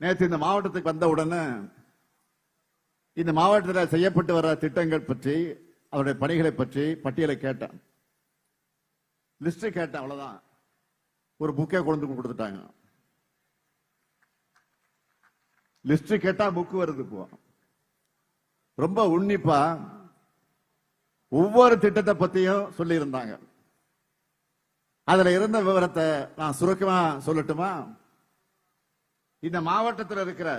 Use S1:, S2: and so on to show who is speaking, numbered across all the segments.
S1: நேற்று இந்த மாவட்டத்துக்கு வந்த உடனே இந்த மாவட்டத்தில் செய்யப்பட்டு வர திட்டங்கள் பற்றி அவருடைய பணிகளை பற்றி பட்டியலை கேட்டேன். லிஸ்ட் கேட்டேன் அவ்வளவுதான். ஒரு புக்கே கொண்டு கொடுத்துட்டாங்க. லிஸ்ட் கேட்டா புக் வருது இப்போ. ரொம்ப உன்னிப்பா ஒவ்வொரு திட்டத்தை பத்தியும் சொல்லி இருந்தாங்க அதுல இருந்த விவரத்தை நான் சுருக்கமா சொல்லட்டுமா? இந்த மாவட்டத்தில் இருக்கிற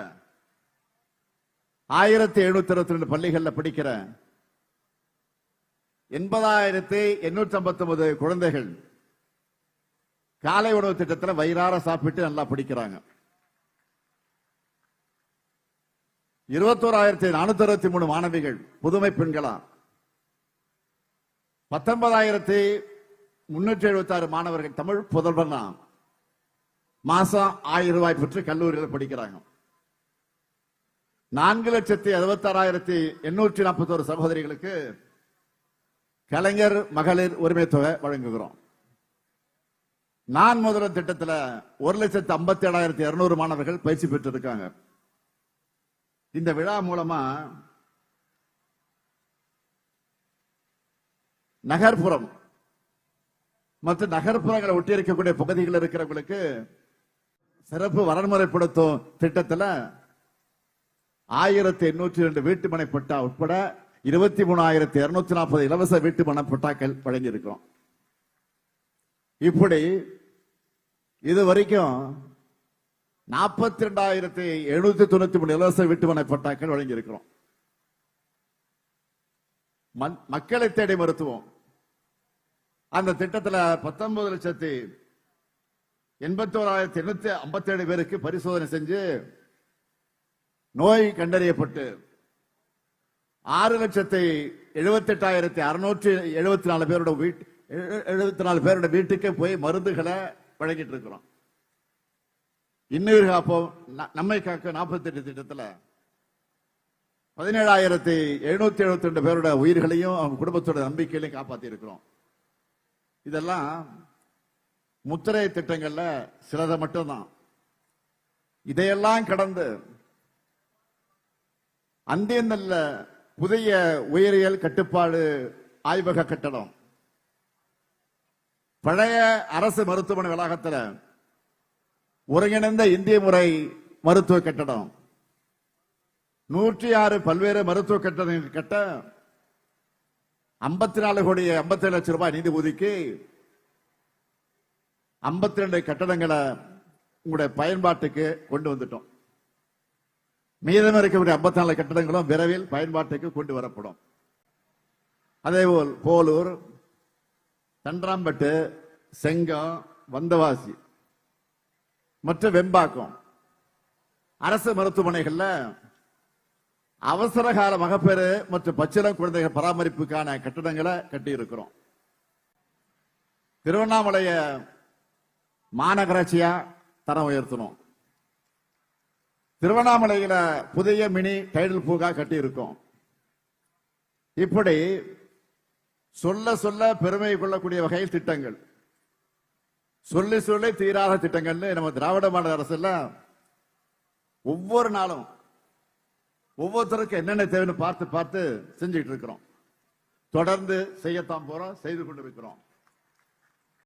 S1: ஆயிரத்தி எழுநூத்தி இருபத்தி ரெண்டு பள்ளிகள்ல படிக்கிற எண்பதாயிரத்தி எண்ணூத்தி ஐம்பத்தி ஒன்பது குழந்தைகள் காலை உணவு திட்டத்தில் வயிறார சாப்பிட்டு நல்லா படிக்கிறாங்க. இருபத்தோராயிரத்தி நானூத்தி அறுபத்தி மூணு மாணவிகள் புதுமை பெண்களா? பத்தொன்பதாயிரத்தி முன்னூற்றி எழுபத்தி ஆறு மாணவர்கள் தமிழ் புதல்வனா? மாசம் ஆயிரம் ரூபாய் பெற்று கல்லூரியில் படிக்கிறாங்க. நான்கு லட்சத்தி அறுபத்தாறாயிரத்தி எண்ணூற்றி நாற்பத்தி ஒரு சகோதரிகளுக்கு கலைஞர் மகளிர் உரிமை தொகை வழங்குகிறோம். நான் முதல்வர் திட்டத்தில் ஒரு லட்சத்தி ஐம்பத்தி ஏழாயிரத்தி இருநூறு மாணவர்கள் பயிற்சி பெற்று இருக்காங்க இந்த விழா மூலமா நகர்ப்புறம் மற்றும் நகர்ப்புறங்களை ஒட்டி இருக்கக்கூடிய பகுதிகளில் இருக்கிறவங்களுக்கு சிறப்பு வரன்முறைப்படுத்தும் திட்டத்துல ஆயிரத்தி எண்ணூற்றி ரெண்டு வீட்டுமனை பட்டா உட்பட இருபத்தி மூணாயிரத்தி இருநூத்தி நாற்பது இலவச வீட்டுமனை பட்டாக்கள் வழங்கியிருக்கிறோம். இப்படி இது வரைக்கும் நாற்பத்தி ரெண்டாயிரத்தி எழுநூத்தி தொண்ணூத்தி மூணு இலவச வீட்டுமனை பட்டாக்கள் வழங்கியிருக்கிறோம். மக்களை தேடி மருத்துவம். அந்த திட்டத்தில் பத்தொன்பது லட்சத்தி எண்பத்தி ஓராயிரத்தி எண்ணூத்தி ஐம்பத்தி ஏழு பேருக்கு பரிசோதனை செஞ்சு நோய் கண்டறியப்பட்டு ஆறு லட்சத்தி எழுபத்தி எட்டாயிரத்தி அறுநூற்றி எழுபத்தி நாலு பேரோட வீட்டு எழுபத்தி நாலு பேரோட வீட்டுக்கு போய் மருந்துகளை வழங்கிட்டு இருக்கிறோம். இன்னுயிர் காப்போம் ந- நம்மை காக்க நாற்பத்தி எட்டு திட்டத்துல பதினேழாயிரத்தி எழுநூத்தி எழுபத்தி ரெண்டு பேரோட உயிர்களையும் அவங்க குடும்பத்தோட நம்பிக்கையிலையும் காப்பாற்றி இருக்கிறோம் இதெல்லாம் முத்திரை திட்டங்கள்ல சிலதை மட்டும்தான். இதையெல்லாம் கடந்து அந்தியந்தல்ல புதிய உயிரியல் கட்டுப்பாடு ஆய்வக கட்டடம். பழைய அரசு மருத்துவமனை வளாகத்தில் ஒருங்கிணைந்த இந்திய முறை மருத்துவ கட்டடம். நூற்றி ஆறு பல்வேறு மருத்துவ கட்டடங்கள் கட்ட ஐம்பத்தி நாலு கோடி ஐம்பத்தி லட்சம் ரூபாய் நிதி ஒதுக்கி ஐம்பத்தி ரெண்டு கட்டடங்களை உங்களுடைய பயன்பாட்டுக்கு கொண்டு வந்துட்டோம். மீதம் இருக்கக்கூடிய ஐம்பத்தி நாலு கட்டடங்களும் விரைவில் பயன்பாட்டுக்கு கொண்டு வரப்படும். அதேபோல் போலூர் தண்டராம்பட்டு செங்கம் வந்தவாசி மற்றும் வெம்பாக்கம். அரசு மருத்துவமனைகள்ல அவசர கால மகப்பேறு மற்றும் பச்சிளம் குழந்தைகள் பராமரிப்புக்கான கட்டடங்களை கட்டியிருக்கிறோம். திருவண்ணாமலையை மாநகராட்சியா தரம் உயர்த்தணும். திருவண்ணாமலையில புதிய மினி டைடல் பூங்கா கட்டி இருக்கோம் இப்படி சொல்ல சொல்ல பெருமை கொள்ளக்கூடிய வகையில் திட்டங்கள். சொல்லி சொல்லி தீராத திட்டங்கள்னு நம்ம திராவிட மாநில அரசுல ஒவ்வொரு நாளும் ஒவ்வொருத்தருக்கும் என்னென்ன தேவைன்னு பார்த்து பார்த்து செஞ்சுட்டு இருக்கிறோம். தொடர்ந்து செய்யத்தான் போறோம் செய்து கொண்டு இருக்கிறோம்